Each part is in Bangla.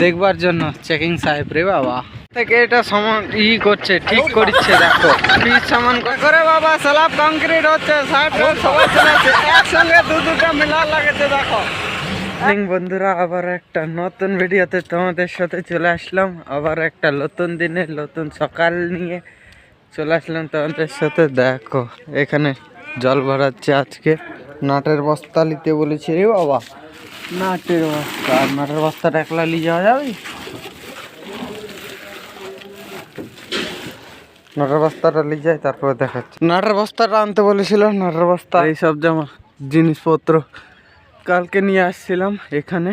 দেখবার জন্য চেকিং সাহেব রে বাবা। থেকে এটা সমান ই করছে, ঠিক করছে দেখো। পিচ সমান করে বাবা স্ল্যাব কংক্রিট হচ্ছে লোক সবাই চলেছে, একসঙ্গে দু দুটা মিলা লাগেছে, দেখো। বন্ধুরা, আবার একটা নতুন ভিডিওতে তোমাদের সাথে চলে আসলাম। আবার একটা নতুন দিনে, নতুন সকাল নিয়ে চলে আসলাম তোমাদের সাথে, দেখো। এখানে জল ভরাচ্ছে আজকে। নাটের বস্তা নিতে বলেছি রে বাবা নাটের বস্তা নাটের বস্তাটা একলা নিয়ে যাওয়া যাবে? নাটের বস্তাটা নিয়ে যাই তারপরে দেখাচ্ছি। নাটের বস্তাটা আনতে বলেছিল, নাটের বস্তা এইসব জামা জিনিসপত্র কালকে নিয়ে আসছিলাম এখানে।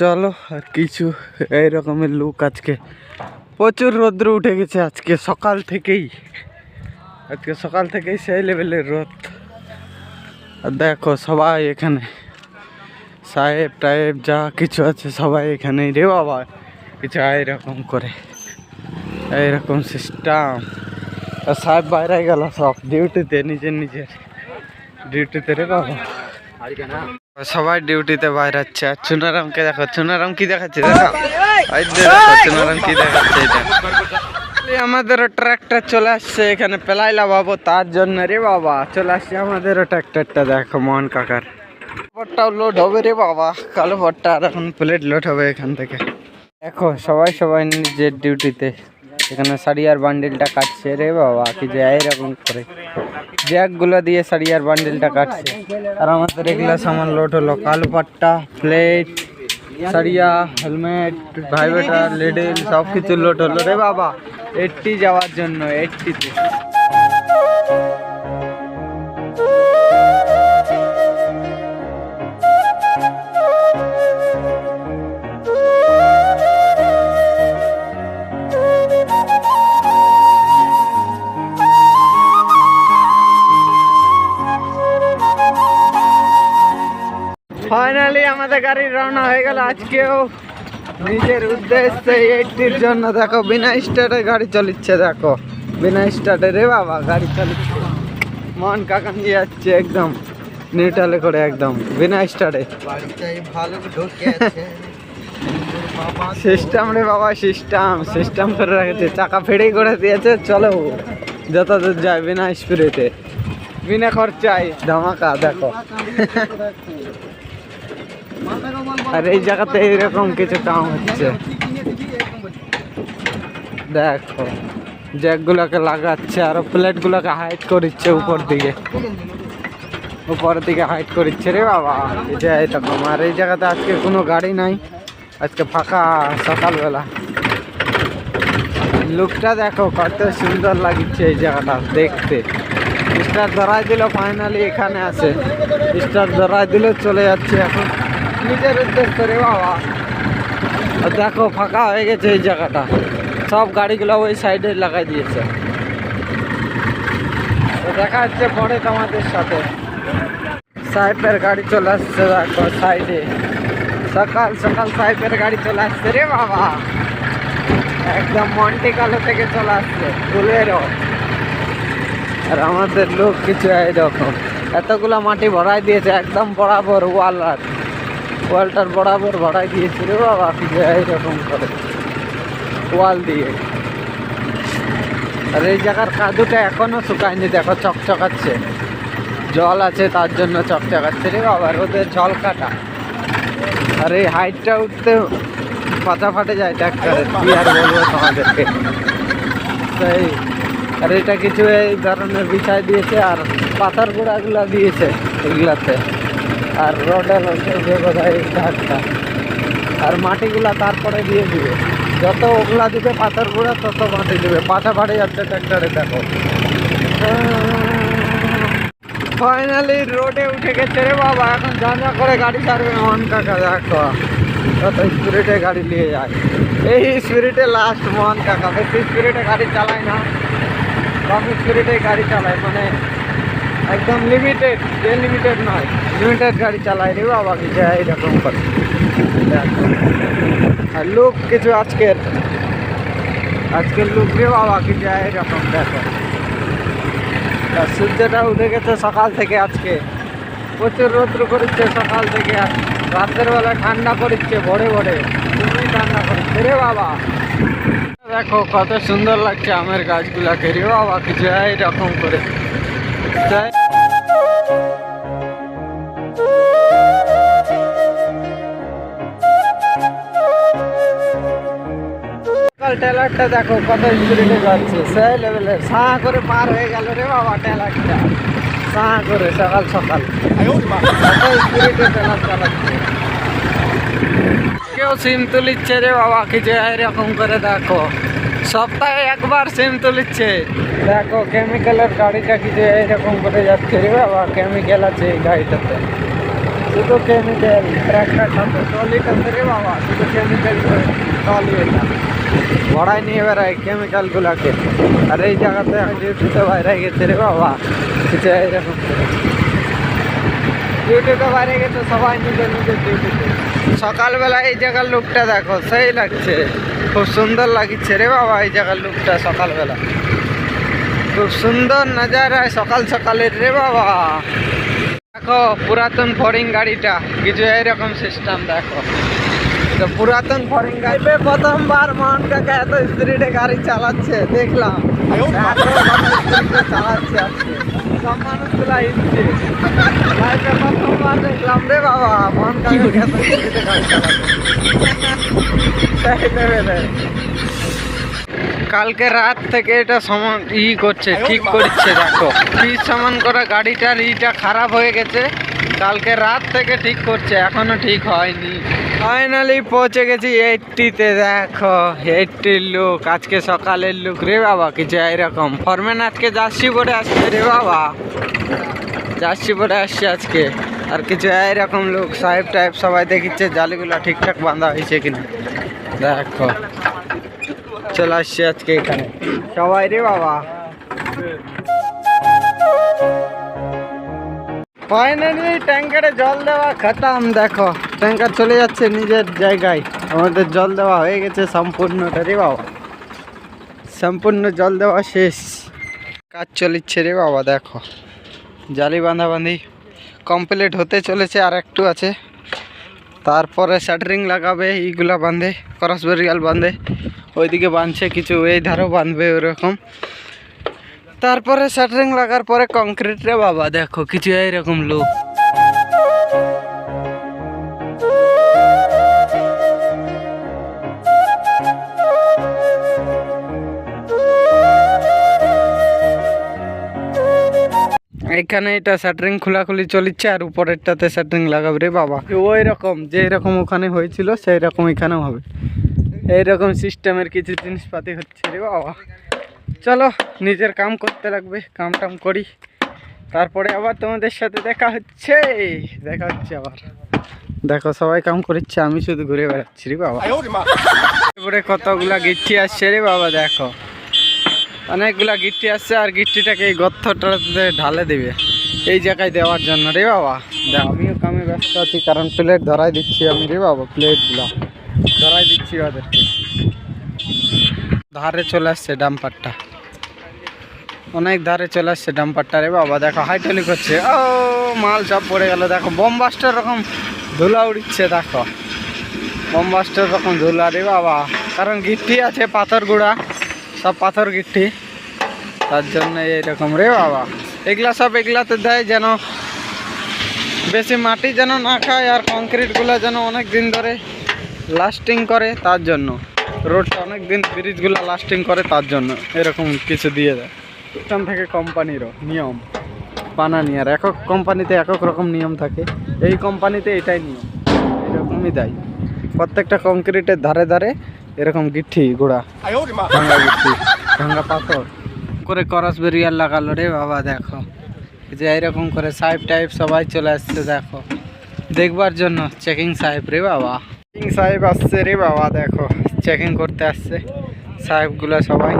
চলো, আর কিছু এই রকমের লুক আজকে প্রচুর রোদ্র উঠে গেছে আজকে সকাল থেকেই। আজকে সকাল থেকেই সেই লেভেলের রোদ। আর দেখো সবাই এখানে। সাহেব টাহেব যা কিছু আছে সবাই এখানেই রে বাবা। কিছু এইরকম করে। এইরকম সিস্টেম সাহেব বাইরে গেল সব ডিউটিতে নিজের নিজের। ডিউটিতে রে বাবা। সবাই ডিউটিতে বাইরে আর চুনারামকে দেখো, চুনারাম কি দেখাচ্ছে দেখো? চুনারাম কি দেখাচ্ছে এটা। এই আমাদের ট্র্যাক্টর চলে আসছে এখানে, পেলাইলা বাবু, তার জন্য রে বাবা। চলে আসছে আমাদের ট্র্যাক্টরটা দেখো, মোহন কাকার। পটটাও লোড হবে রে বাবা কালো পটটা আর এখন প্লেট লোড হবে এখান থেকে দেখো সবাই সবাই নিজের ডিউটিতে এখানে সারিয়ার বান্ডিলটা কাটছে রে বাবা কি যে এরকম করে। জ্যাকগুলো দিয়ে সারিয়ার বান্ডিলটা কাটছে। আর আমাদের এগুলা সামান লোড হলো কালো পাট্টা প্লেট সারিয়া হেলমেট ভাইবেটার লিডেল সব কিছু লোড হলো রে বাবা এইটটি যাওয়ার জন্য এইটটিতে ফাইনালি আমাদের গাড়ি রওনা হয়ে গেল। আজকেও নিজের উদ্দেশ্যে এইটির জন্য দেখো বিনা স্টার্টে গাড়ি চলিচ্ছে দেখো। বিনা স্টার্টে রে বাবা গাড়ি চলিচ্ছে। মন কাকা নিয়ে যাচ্ছে একদম নিউট্রালে করে একদম বিনা স্টার্টে। সিস্টেম রে বাবা সিস্টেম। সিস্টেম করে রেখেছে। চাকা ফেড়েই করে দিয়েছে চলো। যত দূর যায় বিনা স্পিরিটে বিনা খরচায় ধামাকা দেখো। আর এই জায়গাতে এরকম কিছু কাম হচ্ছে। দেখো জ্যাকগুলোকে লাগাচ্ছে, আর প্লেট গুলোকে হাইট করছে উপর দিকে। উপর দিকে হাইট করছে রে বাবা। এই যে এরকম আর এই জায়গাতে আজকে কোনো গাড়ি নাই। আজকে ফাঁকা সকালবেলা। লুকটা দেখো, কত সুন্দর লাগছে এই জায়গাটা দেখতে। স্টার ধরাই দিল ফাইনালি এখানে আছে। স্টার ধরাই দিলে, চলে যাচ্ছে এখন। নিজের উদ্দেশ্য রে বাবা। দেখো, ফাঁকা হয়ে গেছে এই জায়গাটা। সব গাড়িগুলো ওই সাইডে লাগাই দিয়েছে। দেখা যাচ্ছে পরে তোমাদের সাথে। সাহেবের গাড়ি চলে আসছে, দেখো সাইডে সকাল সকাল সাহেবের গাড়ি চলে আসছে রে বাবা। একদম মন্টি কালো থেকে চলে আসছে। ফুলেরও আর আমাদের লোক কিছু এইরকম এতগুলো মাটি ভরাই দিয়েছে, একদম বরাবর ওয়াল আর ওয়ালটার বরাবর ভরাই দিয়েছে রে বাবা কিছু যে এইরকম করে ওয়াল দিয়ে। আর এই জায়গার কাদুটা এখনও শুকায়নি, দেখো, চকচকাচ্ছে। জল আছে, তার জন্য চকচকাচ্ছে। রে বাবা, রোদের জল কাটা। আর এই হাইটটা উঠতে পাতা ফাটে যায় ট্র্যাক্টরে কি আর বলব তোমাদেরকে। সেই আর এটা কিছু এই ধরনের বিছাই দিয়েছে আর পাতার গোড়াগুলো দিয়েছে এগুলাতে। আর রডের যে ধারটা। আর মাটিগুলা তারপরে দিয়ে দিবে। যত ওগুলা দিবে পাতার গোড়া, তত মাটি দিবে। পাতা ফাটে যাচ্ছে ট্র্যাক্টরে দেখো। ফাইনালি রোডে উঠে গেছে রে বাবা। এখন যা যা করে গাড়ি ছাড়বে মন কাকা, দেখো। তত স্পিরিটে গাড়ি নিয়ে যায়। এই স্পিরিটে লাস্ট মন কাকা। স্পিরিটে গাড়ি চালায় না। কম স্পিরিটে গাড়ি চালায় মানে একদম লিমিটেড যে লিমিটেড নয় লিমিটেড গাড়ি চালায় রে বাবা যায় এরকম করে। আর লুক কিছু আজকের আজকের লুক রে বাবা কি যায় এরকম দেখো। আর সূর্যটা উঠে গেছে সকাল থেকে আজকে। প্রচুর রৌদ্র করেছে সকাল থেকে আজ রাতের বেলা ঠান্ডা করছে ভরে ভরে। খুবই ঠান্ডা করছে রে বাবা! দেখো, কত সুন্দর লাগছে আমের গাছগুলাকে। রে বাবা কিছু এইরকম করে। টেলারটা দেখো, কত স্পিডে যাচ্ছে। সেই লেভেলের। সাঁ করে পার হয়ে গেল রে বাবা টেলারটা সাঁ করে সকাল সকাল। কত স্পিডে টেলার চালাচ্ছে কেউ সিম তুলিচ্ছে রে বাবা, কিছু এরকম করে দেখো। সপ্তাহে একবার সিম তুলিচ্ছে। দেখো কেমিক্যালের গাড়িটা কিছু এরকম করে যাচ্ছে রে বাবা কেমিক্যাল আছে এই গাড়িটাতে। শুধু কেমিক্যাল ট্র্যাক্টর সাথে টলিটাতে রে বাবা, শুধু কেমিক্যাল টলি এটা ভরাই নিয়ে বেড়ায় কেমিক্যাল গুলাকে। আর এই জায়গাতে ডিউটিতে বাইরে গেছে রে বাবা, কিছু এরকম করে। ডিউটিতে বাইরে গেছে, সবাই নিজের নিজের ডিউটিতে সকালবেলা এই জায়গার লুকটা দেখো সেই লাগছে। খুব সুন্দর লাগছে রে বাবা এই জায়গার লুকটা সকালবেলা। খুব সুন্দর নজারায় সকাল সকালের রে বাবা। দেখো পুরাতন ফরিং গাড়িটা কিছু এইরকম সিস্টেম দেখো। তো পুরাতন ফরিং গাড়িতে প্রথমবার মোহন কাকা এত স্পিডে গাড়ি চালাচ্ছে দেখলাম। চালাচ্ছে আজকে। সব মানুষগুলা ইচ্ছে লাইফে প্রথমবার দেখলাম রে বাবা মন কাজ কালকে রাত থেকে এটা সমান ই করছে, ঠিক করছে, দেখো। কি সমান করা, গাড়িটার ইটা খারাপ হয়ে গেছে, কালকে রাত থেকে ঠিক করছে, এখনও ঠিক হয়নি। ফাইনালি পৌঁছে গেছি এইটটিতে দেখো এইটটির লুক আজকে সকালের লুক রে বাবা, কিছু এরকম। ফরম্যান আজকে জার্সি পরে আসছে রে বাবা। জার্সি পরে আসছে আজকে। আর কিছু এরকম লোক সাহেব টাইপ সবাই দেখিচ্ছে, জালিগুলো ঠিকঠাক বাঁধা হয়েছে কিনা। দেখো। চলে আসছি আজকে এখানে। সবাই রে বাবা। ফাইনালি ট্যাঙ্কারে জল দেওয়া খতম। দেখো, ট্যাঙ্কার চলে যাচ্ছে নিজের জায়গায়। আমাদের জল দেওয়া হয়ে গেছে সম্পূর্ণটা রে বাবা। সম্পূর্ণ জল দেওয়া শেষ। কাজ চলিচ্ছে রে বাবা, দেখো। জালি বাঁধাবাঁধি কমপ্লিট হতে চলেছে, আর একটু আছে। তারপরে শাটারিং লাগাবে, এইগুলা বাঁধে ক্রস বেরিয়াল বাঁধে, ওইদিকে বাঁধছে কিছু, এই ধারও বাঁধবে ওরকম। তারপরে শাটারিং লাগার পরে কংক্রিট রে বাবা, দেখো, কিছু এইরকম লোক এখানে এটা শাটারিং খোলাখুলি চলিচ্ছে আর উপরেরটাতে শাটারিং লাগাবে। রে বাবা। ওই রকম যে রকম ওখানে হয়েছিল সেই রকম এখানেও হবে। এইরকম সিস্টেমের কিছু জিনিসপাতি হচ্ছে রে বাবা। চলো নিজের কাম করতে লাগবে কাম টাম করি। তারপরে আবার তোমাদের সাথে দেখা হচ্ছে। দেখা হচ্ছে আবার। দেখো সবাই কাম করছে আমি শুধু ঘুরে বেড়াচ্ছি রে বাবা। এবারে কতগুলা গিট্টি আসছে রে বাবা দেখো। অনেকগুলা গিট্টি আসছে আর গিট্টিটাকে এই গর্তটাতে ঢালে দিবে। এই জায়গায় দেওয়ার জন্য রে বাবা। আমিও কামে ব্যস্ত আছি, কারণ প্লেট ধরাই দিচ্ছি আমি রে বাবা প্লেটগুলো ধরাই দিচ্ছি ওদেরকে। ধারে চলে আসছে ডাম্পারটা। অনেক ধারে চলে আসছে ডাম্পারটা রে বাবা, দেখো হাইটলি করছে ও, মাল সব পড়ে গেল, দেখো বোমবাস্টার রকম ধুলা উড়িচ্ছে, দেখো। বোমবাস্টার রকম ধুলা রে বাবা। কারণ গিট্টি আছে পাথর গুঁড়া। সব পাথর গিট্টি। তার জন্য এইরকম রে বাবা। এগুলা সব এগুলাতে দেয় যেন বেশি মাটি যেন না খায় আর কংক্রিটগুলো যেন অনেক দিন ধরে লাস্টিং করে তার জন্য। রোডটা অনেক দিন ব্রিজগুলো লাস্টিং করে তার জন্য। এরকম কিছু দিয়ে দেয়। সিস্টেম থেকে কোম্পানিরও নিয়ম। বানানি আর একক কোম্পানিতে একক রকম নিয়ম থাকে। এই কোম্পানিতে এটাই নিয়ম। এরকমই দেয়। প্রত্যেকটা কংক্রিটের ধারে ধারে এরকম গিঠি গোড়া ভাঙ্গা গিঠি ভাঙ্গা পাথর। করে করস বেরিয়ার লাগালো রে বাবা দেখো। যে এরকম করে সাহেব টাইপ সবাই চলে আসছে দেখো। দেখবার জন্য চেকিং সাহেব রে বাবা। চেকিং সাহেব আসছে রে বাবা দেখো। চেকিং করতে আসছে সাহেবগুলো সবাই।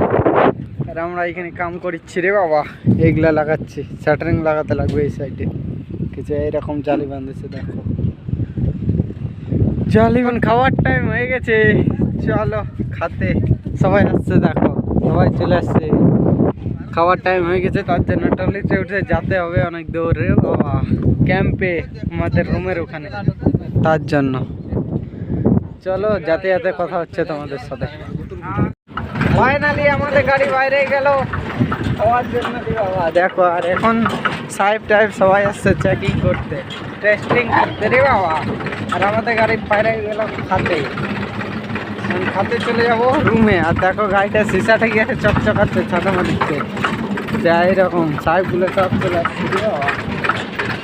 আর আমরা এখানে কাম করছি রে বাবা। এইগুলা লাগাচ্ছি। শাটারিং লাগাতে লাগবে এই সাইডে কিছু এইরকম জালি বাঁধেছে দেখো। জালিবান খাওয়ার টাইম হয়ে গেছে। চলো, খাতে। সবাই আসছে, দেখো। সবাই চলে আসছে। খাওয়ার টাইম হয়ে গেছে, তার জন্য টলিতে উঠে যেতে হবে অনেক রে বাবা ক্যাম্পে আমাদের রুমের ওখানে। তার জন্য। চলো, যাতে যাতে কথা হচ্ছে তোমাদের সাথে। ফাইনালি আমাদের গাড়ি বাইরে গেল। হওয়ার জন্য বাবা, দেখো, আর এখন সাহেব টাইপ সবাই আসছে চেকিং করতে। টেস্টিং করতে। রে বাবা আর আমাদের গাড়ি বাইরে গেল খাতে। খাতে চলে যাব রুমে। আর দেখো গাড়িটা সিসা থেকে চকচকাচ্ছে ছাতামা দিচ্ছে যা এরকম, সাহেবগুলো সব চলে আসছে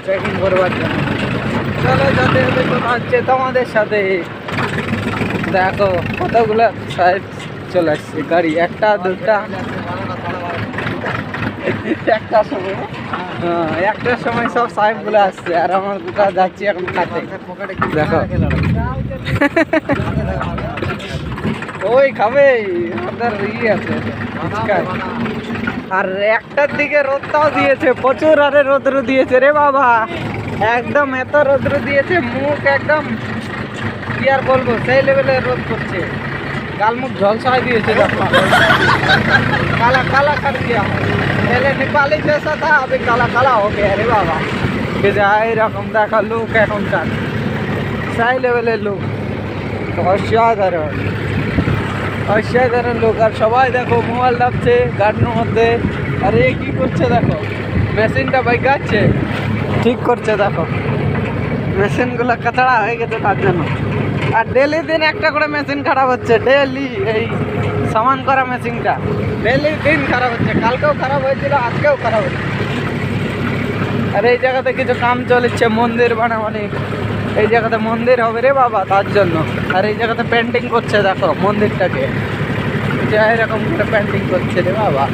চেকিং করবার জন্য। চলো, যাতে হচ্ছে তোমাদের সাথে। দেখো, কতগুলো সাইড চলে আসছে। গাড়ি একটা, দুটা। একটা সময়। একটার সময় সব সাহেবগুলো আসছে, আর আমার দুটা যাচ্ছি এখন খাতে দেখো। ওই খাবে, আমাদের ই আছে আর একটার দিকে রোদটাও দিয়েছে, প্রচুর আরে রোদ্র দিয়েছে রে বাবা। একদম এত রোদ্র দিয়েছে, মুখ একদম, কি আর বলব, সেই লেভেলে রোদ করছে গাল মুখ ঝলসাই দিয়েছে দেখো काला काला कर दिया पहले नेपाली जैसा था अभी काला काला हो गया रे बाबा कि जाए रकम देखा लोग এখনকার সেই লেভেলের লোক অসাধারণ অসাধারণ লোক আর সবাই দেখো মোবাইল ডাকছে গাড়ির মধ্যে আর এ কি করছে দেখো মেশিনটা বাইক আছে ঠিক করছে দেখো মেশিনগুলো কাঁচড়া হয়ে গেছে তার জন্য আর ডেলি দিন একটা করে মেশিন খারাপ হচ্ছে ডেলি এই সমান করা মেশিনটা। ডেলি দিন খারাপ হচ্ছে কালকেও খারাপ হয়েছিল আজকেও খারাপ হচ্ছে। আর এই জায়গাতে কিছু কাম চলেছে মন্দির বানাবানি এই জায়গাতে মন্দির হবে রে বাবা তার জন্য। আর এই জায়গাতে পেন্টিং করছে দেখো মন্দিরটাকে। যা এরকম করে পেন্টিং করছে রে বাবা।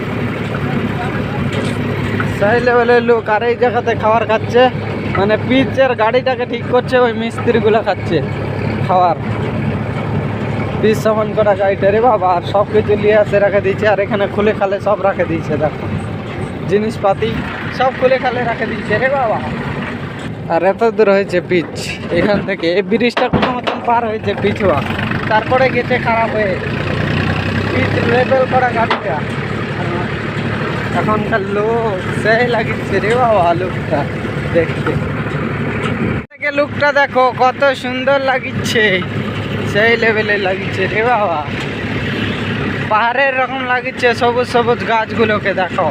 সেই লেভেলের লোক আর এই জায়গাতে খাবার খাচ্ছে মানে পিচের গাড়িটাকে ঠিক করছে ওই মিস্ত্রিগুলো খাচ্ছে। খাওয়ার। পিস সামান করা গাড়িটা, রে বাবা, আর সব কিছু নিয়ে আসে রেখে দিয়েছে, আর এখানে খুলে খালে সব রেখে দিয়েছে, দেখো। জিনিসপাতি সব খুলে খালে রেখে দিয়েছে, রে বাবা। আর এত দূর হয়েছে পিচ, এখান থেকে। এই ব্রিজটা কোনো মতন পার হয়েছে পিছুয়া। তারপরে গেছে খারাপ হয়ে। পিচ লেভেল করা গাড়িটা। এখনকার লোক, সেই লাগিচ্ছে রে বাবা, লোকটা দেখতে। লুকটা দেখো, কত সুন্দর লাগিচ্ছে। সেই লেভেলে লাগিচ্ছে রে বাবা। পাহাড়ের রকম লাগিচ্ছে, সবুজ সবুজ গাছগুলোকে দেখো।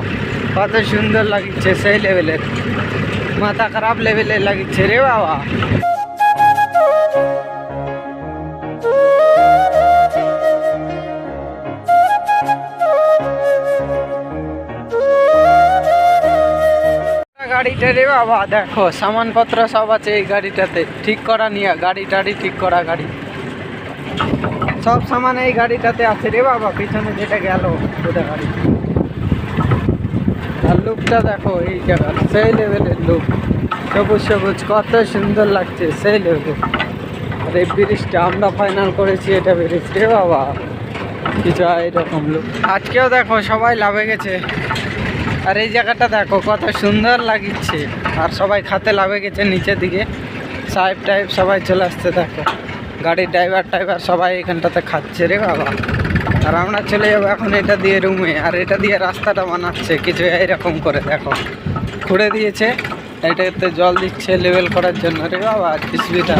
কত সুন্দর লাগিচ্ছে সেই লেভেলের মাথা খারাপ লেভেলে লাগিচ্ছে রে বাবা। গাড়িটা রে বাবা, দেখো, সামানপত্র সব আছে এই গাড়িটাতে। ঠিক করা নিয়ে গাড়ি টাড়ি ঠিক করা গাড়ি। সব সামান এই গাড়িটাতে আছে রে বাবা, পিছনে যেটা গেল ওটা গাড়ি। আর লুকটা দেখো, এই জায়গা সেই লেভেলের লুক। সবুজ সবুজ, কত সুন্দর লাগছে সেই লেভেলের আর এই ব্রিজটা আমরা ফাইনাল করেছি, এটা ব্রিজ রে বাবা। কিছু এরকম লুক আজকেও দেখো সবাই লাভে গেছে। আর এই জায়গাটা দেখো, কত সুন্দর লাগিচ্ছে। আর সবাই খাতে লাভে গেছে নিচের দিকে। সাহেব টাইপ সবাই চলে আসছে, দেখো। গাড়ির ড্রাইভার টাইভার সবাই এখানটাতে খাচ্ছে রে বাবা। আর আমরা চলে যাব এখন এটা দিয়ে রুমে আর এটা দিয়ে রাস্তাটা বানাচ্ছে, কিছু এইরকম করে, দেখো। খুঁড়ে দিয়েছে। এটাতে জল দিচ্ছে লেভেল করার জন্য রে বাবা কিসবিটা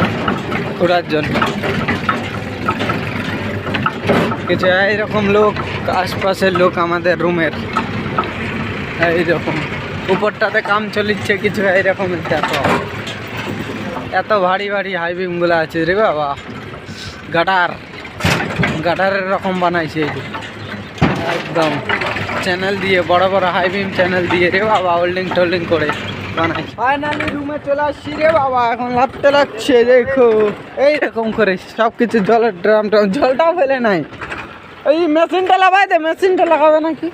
খোঁড়ার জন্য। কিছু এইরকম লোক, আশপাশের লোক আমাদের রুমের এইরকম। উপরটাতে কাম চলিচ্ছে কিছু, এইরকম দেখো এত ভারী ভারী হাই বিমগুলো আছে রে বাবা। গাটার গাটারের রকম বানাইছে এই একদম। চ্যানেল দিয়ে, বড় বড় হাই বিম চ্যানেল দিয়ে রে বাবা হোল্ডিং টোল্ডিং করে বানাইছে। ফাইনালি রুমে চলে আসছি রে বাবা, এখন লাগতে লাগছে, দেখো, এইরকম করে সব জলের ড্রাম ট্রাম, জলটাও ফেলে নাই। ওই মেশিনটা লাগাই দে মেশিনটা লাগাবে নাকি?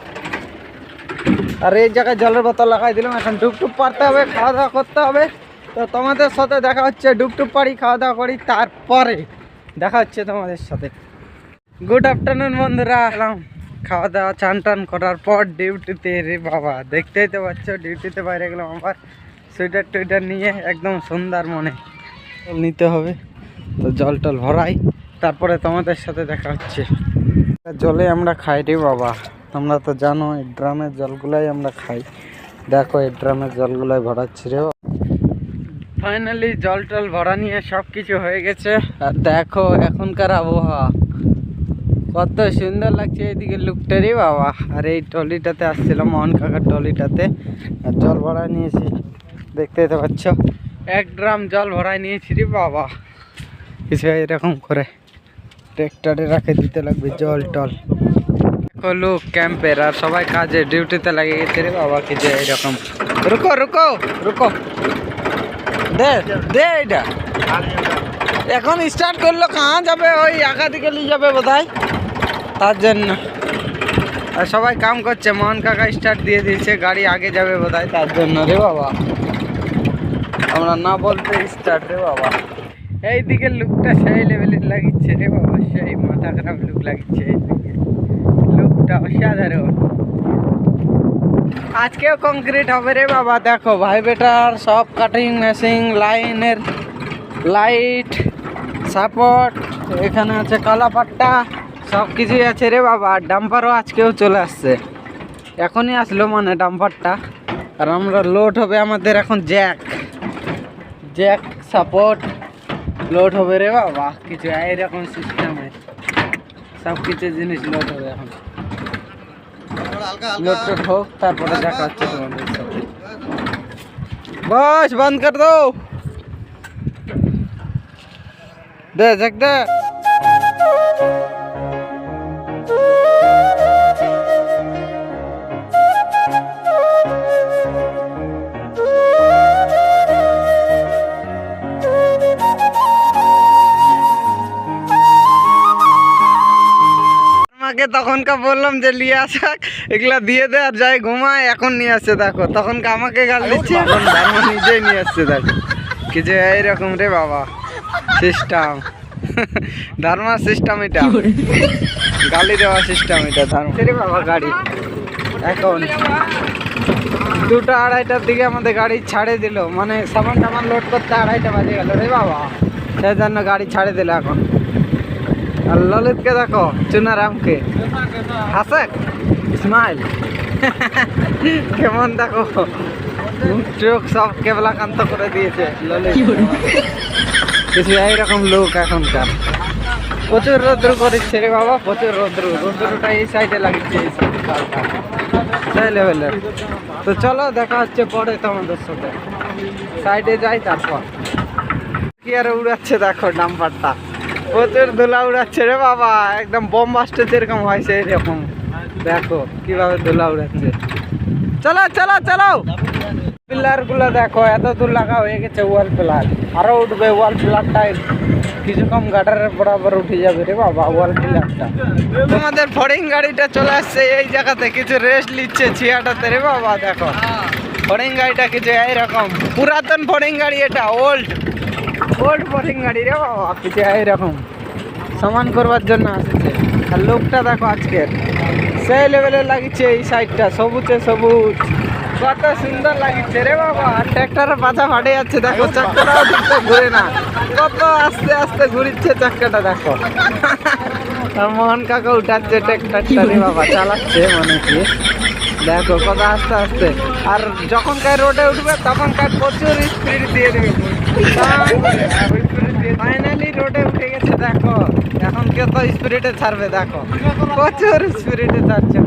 আর এই জায়গায় জলের বোতল লাগাই দিলাম। এখন ডুবটুপ পারতে হবে খাওয়া দাওয়া করতে হবে। তো তোমাদের সাথে দেখা হচ্ছে ডুবটুপ পারি খাওয়া দাওয়া করি, তারপরে দেখা হচ্ছে তোমাদের সাথে। গুড আফটারনুন বন্ধুরা। এলাম। খাওয়া দাওয়া চান টান করার পর ডিউটিতে। রে বাবা, দেখতেই তো পাচ্ছ, ডিউটিতে বাইরে গেলাম আবার। সোয়েটার টুইটার নিয়ে একদম সুন্দর মনে জল নিতে হবে। তো জল টল ভরাই, তারপরে তোমাদের সাথে দেখা হচ্ছে। জলে আমরা খাই রে বাবা। আমরা তো জানো, এই ড্রামের জলগুলাই আমরা খাই। দেখো, এই ড্রামের জলগুলাই ভরাচ্ছি রে। ফাইনালি জল টল ভরা নিয়ে সব কিছু হয়ে গেছে। আর দেখো, এখনকার আবহাওয়া। কত সুন্দর লাগছে এইদিকে লুকটা রে বাবা। আর এই টলিটাতে আসছিলাম মোহন কাকার টলিটাতে আর জল ভরা নিয়েছি। দেখতে পাচ্ছ, এক ড্রাম জল ভরাই নিয়েছি রে বাবা। কিছু এরকম করে। ট্রেক্টরে রাখে দিতে লাগবে জল টল লোক ক্যাম্পের আর সবাই কাজে ডিউটিতে লাগিয়ে গেছে রে বাবা কি যে এরকম। রুকো রুকো রুকো। দে দে এটা এখন স্টার্ট করল, কাহা যাবে? ওই একা দিকে নিয়ে যাবে বোধহয়। তার জন্য। আর সবাই কাম করছে, মোহন কাকা স্টার্ট দিয়ে দিয়েছে, গাড়ি আগে যাবে বোধহয়, তার জন্য রে বাবা। আমরা না বলতে স্টার্ট রে বাবা। এই দিকে লুকটা সেই লেভেলের লাগিচ্ছে রে বাবা, সেই মাথা খারাপ লুক লাগিচ্ছে। এইদিকে লুকটা অসাধারণ। আজকেও কংক্রিট হবে রে বাবা, দেখো ভাই বেটার সব কাটিং মেশিন লাইনের লাইট সাপোর্ট এখানে আছে কালাপাট্টা সব কিছুই আছে রে বাবা, আর ডাম্পারও আজকেও চলে আসছে। এখনই আসলো মানে ডাম্পারটা আর আমরা লোড হবে আমাদের এখন জ্যাক জ্যাক সাপোর্ট লোড হবে রে বাবা, কিছু এইরকম সিস্টেমে সব কিছু জিনিস লোড হবে এখন। লোড টোড হোক, তারপরে দেখা হচ্ছে তোমাদের সাথে বস, বন্ধ কর দো দে, দেখ দে আমাকে তখনকার বললাম যে নিয়ে আসাক এগুলা দিয়ে দে আর যাই ঘুমায় এখন নিয়ে আসছে দেখো। তখনকে আমাকে গাল দিচ্ছে এখন ধর্ম নিজেই নিয়ে আসছে দেখো। কিছু এইরকম রে বাবা সিস্টেম ধর্মার সিস্টেম এটা। গালি দেওয়া সিস্টেম এটা ধর্ম। রে বাবা গাড়ি। এখন। দুটো আড়াইটার দিকে আমাদের গাড়ি ছাড়ে দিল। মানে সামান টামান লোড করতে আড়াইটা বাজে গেল রে বাবা। সেই জন্য গাড়ি ছাড়ে দিল এখন। আর ললিতকে দেখো চুনারামকে হাসেক? স্মাইল কেমন দেখো? চোখ সব কেবলাকান্ত করে দিয়েছে ললিত। কিছু এইরকম লোক এখনকার। প্রচুর রোদ্র করেছে রে বাবা প্রচুর রোদ্র। রোদ্রটা এই সাইডে লাগছে এই সাইডে সেই লেভেলের তো চলো দেখা হচ্ছে পরে তোমাদের সাথে। সাইডে যাই তারপর। কি আর উড়াচ্ছে দেখো ডাম্পারটা প্রচুর ধুলা উড়াচ্ছে রে বাবা। একদম বোম বাস্টে যেরকম হয় সেই রকম দেখো কীভাবে ধুলা উড়াচ্ছে। চলো চলো চলো। পিলারগুলো দেখো, এত দূর লাগা হয়ে গেছে ওয়াল পিলার আরও উঠবে ওয়াল পিলারটা কিছু কম গাটারের বরাবর উঠে যাবে রে বাবা ওয়াল পিলারটা তোমাদের ফড়িং গাড়িটা চলে আসছে এই জায়গাতে। কিছু রেস্ট নিচ্ছে ছিয়াটাতে রে বাবা, দেখো। ফড়িং গাড়িটা কিছু এইরকম। পুরাতন ফড়িং গাড়ি এটা ওল্ড ওল্ড ফড়িং গাড়ি রে বাবা কিছু এইরকম সমান করবার জন্য আসছে। আর লোকটা দেখো আজকের। সেই লেভেলে লাগিচ্ছে এই সাইডটা সবুজে সবুজ। কত সুন্দর লাগিচ্ছে রে বাবা। ট্র্যাক্টরের পাছা ফাটে যাচ্ছে, দেখো চাক্কাটাও ঠিকঠাক ঘুরে না। কত আস্তে আস্তে ঘুরিচ্ছে চাক্কাটা দেখো। মোহন কাকা উঠাচ্ছে ট্র্যাক্টরটা রে বাবা, চালাচ্ছে মনে কি। দেখো, কত আস্তে আস্তে। আর যখন কার রোডে উঠবে, তখন কার প্রচুর স্পিড দিয়ে দেবে। ফাইনালি রোডে উঠে গেছে, দেখো। এখন স্পিরিটে ছাড়বে, দেখো। ছাড়ছে।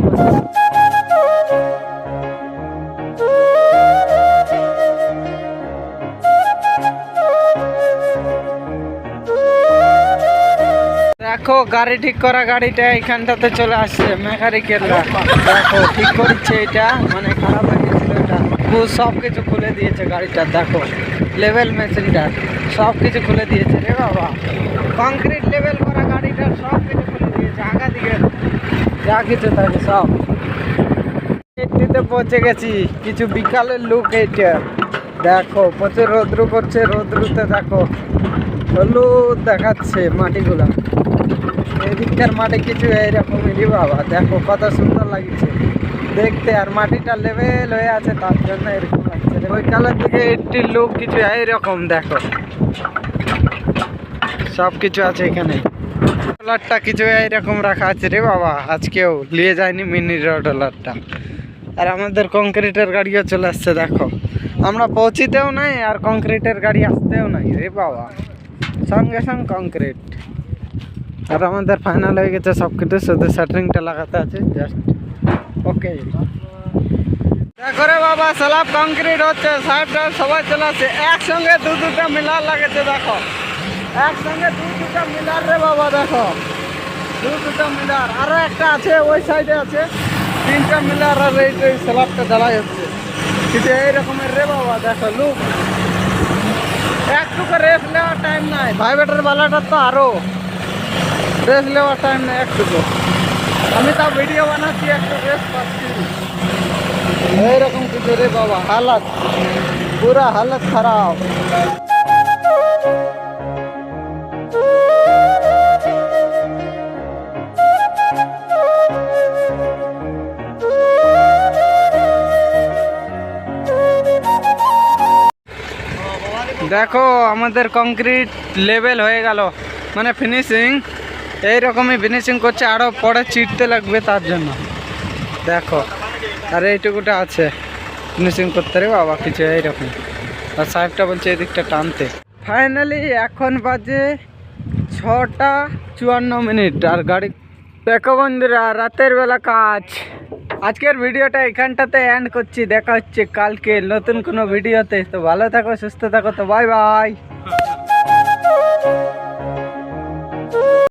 দেখো, গাড়ি ঠিক করা গাড়িটা এইখানটাতে চলে আসছে, মেকানিকেররা। দেখো, ঠিক করছে এটা। মানে খারাপ হয়ে গেছিল এটা। সব কিছু খুলে দিয়েছে গাড়িটা, দেখো। লেভেল মেশিনটা সব কিছু খুলে দিয়েছে রে বাবা কংক্রিট লেভেল করা গাড়িটা সব কিছু খুলে দিয়েছে আগা দিকে যা কিছু থাকে সব এইটিতে পৌঁছে গেছি কিছু বিকালের লুক এইটা দেখো প্রচুর রৌদ্র করছে রৌদ্রুতে দেখো হলুদ দেখাচ্ছে মাটিগুলা। এদিককার মাটি কিছু এইরকমই বাবা। দেখো কত সুন্দর লাগছে। দেখতে আর মাটিটা লেভেল হয়ে আছে, তার জন্য এরকম। ওই কালের দিকে একটি লোক কিছু এইরকম, দেখো। সব কিছু আছে এখানে। ডলারটা কিছু এইরকম রাখা আছে রে বাবা, আজকেও। নিয়ে যায়নি মিনি ডলারটা আর আমাদের কংক্রিটের গাড়িও চলে আসছে, দেখো। আমরা পৌঁছিতেও নাই আর কংক্রিটের গাড়ি আসতেও নাই রে বাবা। সঙ্গে সঙ্গে কংক্রিট। আর আমাদের ফাইনাল হয়ে গেছে সব কিছু শুধু শাটারিংটা লাগাতে আছে জাস্ট ওকে দেখো বাবা স্ল্যাব কংক্রিট হচ্ছে সাহেবটা সবাই চলে আসছে একসঙ্গে দু দুটা মিলার লাগেছে, দেখো। একসঙ্গে দু দুটা মিলার রে বাবা, দেখো। দু দুটা মিলার। আরও একটা আছে, ওই সাইডে আছে। তিনটা মিলার আর এই যে স্ল্যাবটা ঢালাই হচ্ছে। কিন্তু এই রকমের রে বাবা, দেখো লুক একটুকু রেস্ট নেওয়ার টাইম নাই। ভাইবেটার বালাটার তো আরও। রেস্ট নেওয়ার টাইম নাই একটুকু। আমি তাও ভিডিও বানাচ্ছি, একটু রেস্ট পাচ্ছি। এইরকম কিছু রে বাবা। হালত। পুরা হালত খারাপ। দেখো, আমাদের কংক্রিট লেভেল হয়ে গেল। মানে ফিনিশিং এইরকমই ফিনিশিং করছে আরও পরে চিটতে লাগবে তার জন্য। দেখো। আর এইটুকুটা আছে। ফিনিশিং করতে রে বাবা, কিছু এইরকম আর সাহেবটা বলছে এদিকটা টানতে। ফাইনালি এখন বাজে ছটা চুয়ান্ন মিনিট, আর গাড়ি দেখো বন্ধুরা, রাতের বেলা কাজ। আজকের ভিডিওটা এখানটাতে এন্ড করছি, দেখা হচ্ছে কালকে নতুন কোনো ভিডিওতে। তো ভালো থাকো, সুস্থ থাকো, তো বাই বাই